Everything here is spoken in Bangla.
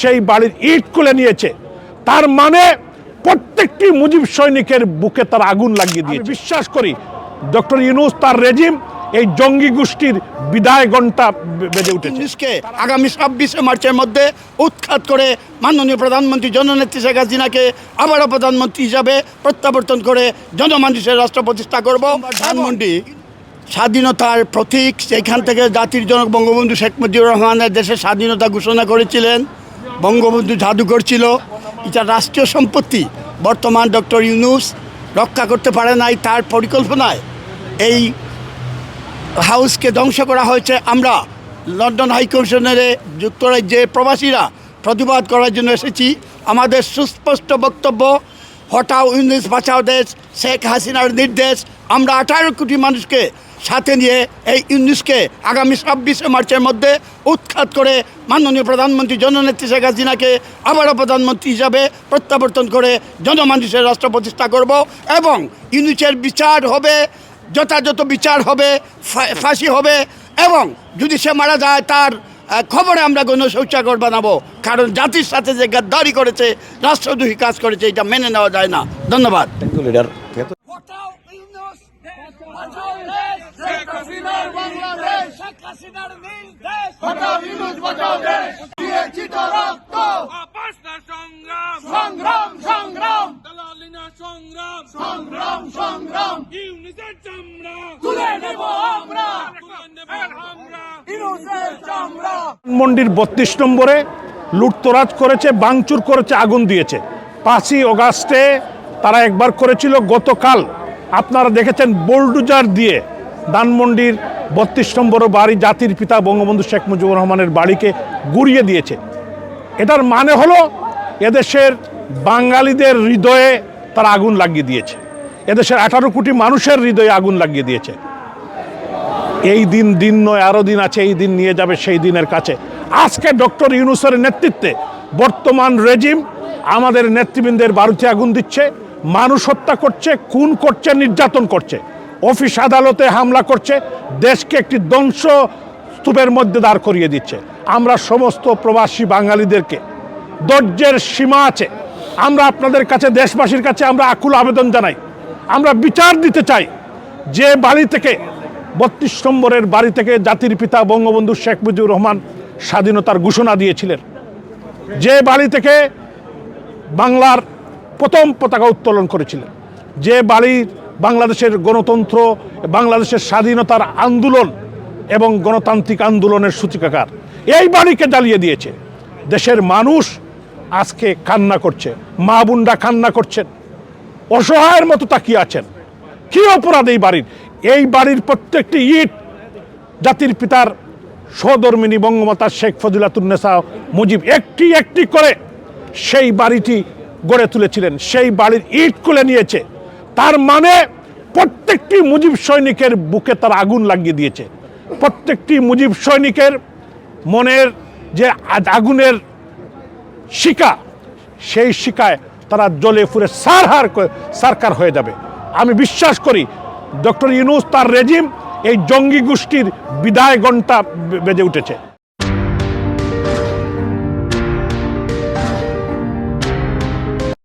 সেই বাড়ির ইট খুলে নিয়েছে। তার মানে প্রত্যেকটি মুজিব সৈনিকের বুকে তার আগুন লাগিয়ে দিয়ে বিশ্বাস করি ডক্টর ইউনুস তার রেজিম এই জঙ্গি গোষ্ঠীর বিদায় ঘণ্টা বেজে উঠেছে। আগামী ছাব্বিশে মার্চের মধ্যে উৎখাত করে মাননীয় প্রধানমন্ত্রী জননেত্রী শেখ হাসিনাকে আবারও প্রধানমন্ত্রী হিসাবে প্রত্যাবর্তন করে জনমানুষের রাষ্ট্র প্রতিষ্ঠা করব। ধানমন্ডি স্বাধীনতার প্রতীক সেখান থেকে জাতির জনক বঙ্গবন্ধু শেখ মুজিবুর রহমানের দেশের স্বাধীনতা ঘোষণা করেছিলেন। বঙ্গবন্ধু জাদুঘর ছিল। এটা রাষ্ট্রীয় সম্পত্তি। বর্তমান ডক্টর ইউনুস রক্ষা করতে পারে নাই তার পরিকল্পনায়। এই হাউসকে ধ্বংস করা হয়েছে আমরা। লন্ডন হাইকমিশনারে যুক্তরাজ্যে প্রবাসীরা প্রতিবাদ করার জন্য এসেছি। আমাদের সুস্পষ্ট বক্তব্য হটাও ইউনিস বাঁচাও দেশ, শেখ হাসিনার নির্দেশ। আমরা আঠারো কোটি মানুষকে সাথে নিয়ে এই ইউনিসকে আগামী ছাব্বিশে মার্চের মধ্যে উৎখাত করে মাননীয় প্রধানমন্ত্রী জননেত্রী শেখ হাসিনাকে আবারও প্রধানমন্ত্রী হিসাবে প্রত্যাবর্তন করে জনমানুষের রাষ্ট্র প্রতিষ্ঠা করব এবং ইউনিসের বিচার হবে যথাযথ বিচার হবে ফাঁসি হবে এবং যদি সে মারা যায় তার খবরে আমরা কোনো শৌচাগর বানাবো। কারণ জাতির সাথে যে গাদ্দারি করেছে রাষ্ট্রদ্রোহী কাজ করেছে এটা মেনে নেওয়া যায় না। ধন্যবাদ। লিডার হটাও ইউনুস বাঁচাও দেশ শেখ হাসিনার বাংলাদেশ। শেখ হাসিনার নীল দেশ। হটাও ইউনুস বাঁচাও দেশ। দিয়েছি তো রক্ত। আপস না সংগ্রাম। সংগ্রাম সংগ্রাম। দালালি না সংগ্রাম। সংগ্রাম সংগ্রাম। ইউনিসের চামড়া। তুলে নেব আমরা। তুলে নেব আমরা। ইউনুসের চামড়া। মন্ডির বত্রিশ নম্বরে লুটতরাজ করেছে বাংচুর করেছে আগুন দিয়েছে। পাঁচই অগাস্টে তারা একবার করেছিল গতকাল আপনারা দেখেছেন বোল্ডুজার দিয়ে দানমন্ডির বত্রিশ নম্বর বাড়ি জাতির পিতা বঙ্গবন্ধু শেখ মুজিবুর রহমানের বাড়িকে গুড়িয়ে দিয়েছে। এটার মানে হলো এদেশের বাঙালিদের হৃদয়ে তারা আগুন লাগিয়ে দিয়েছে। এদেশের আঠারো কোটি মানুষের হৃদয়ে আগুন লাগিয়ে দিয়েছে। এই দিন দিন নয় আরও দিন আছে, এই দিন নিয়ে যাবে, সেই দিনের কাছে। আজকে ডক্টর ইউনুসের নেতৃত্বে বর্তমান রেজিম আমাদের নেতৃবৃন্দের বারুতে আগুন দিচ্ছে। মানুষ হত্যা করছে, খুন করছে, নির্যাতন করছে। অফিস আদালতে হামলা করছে, দেশকে একটি ধ্বংস স্তূপের মধ্যে দাঁড় করিয়ে দিচ্ছে। আমরা সমস্ত প্রবাসী বাঙালিদেরকে, ধৈর্যের সীমা আছে। আমরা আপনাদের কাছে, দেশবাসীর কাছে আমরা আকুল আবেদন জানাই। আমরা বিচার দিতে চাই। যে বাড়ি থেকে, বত্রিশ নম্বরের বাড়ি থেকে জাতির পিতা বঙ্গবন্ধু শেখ মুজিবুর রহমান স্বাধীনতার ঘোষণা দিয়েছিলেন। যে বাড়ি থেকে বাংলার প্রথম পতাকা উত্তোলন করেছিলেন। যে বাড়ি বাংলাদেশের গণতন্ত্র, বাংলাদেশের স্বাধীনতার আন্দোলন এবং গণতান্ত্রিক আন্দোলনের সূচিকাকার, এই বাড়িকে জ্বালিয়ে দিয়েছে। দেশের মানুষ আজকে কান্না করছে, মা বোনরা কান্না করছেন, অসহায়ের মতো তাকিয়ে আছেন। কি অপরাধ এই বাড়ির? এই বাড়ির প্রত্যেকটি ইট জাতির পিতার সহধর্মিনী বঙ্গমাতা শেখ ফজিলাতুন্নেসা মুজিব একটি একটি করে সেই বাড়িটি গড়ে তুলেছিলেন, সেই বাড়ির ইট খুলে নিয়েছে। তার মানে প্রত্যেকটি মুজিব সৈনিকের বুকে তার আগুন লাগিয়ে দিয়েছে। প্রত্যেকটি মুজিব সৈনিকের মনের যে আগুনের শিকা, সেই শিকায় তারা জ্বলে ফুরে সারহার সারকার হয়ে যাবে। আমি বিশ্বাস করি, ডক্টর ইউনুস তার রেজিম এই জঙ্গি গোষ্ঠীর বিদায় ঘণ্টা বেজে উঠেছে।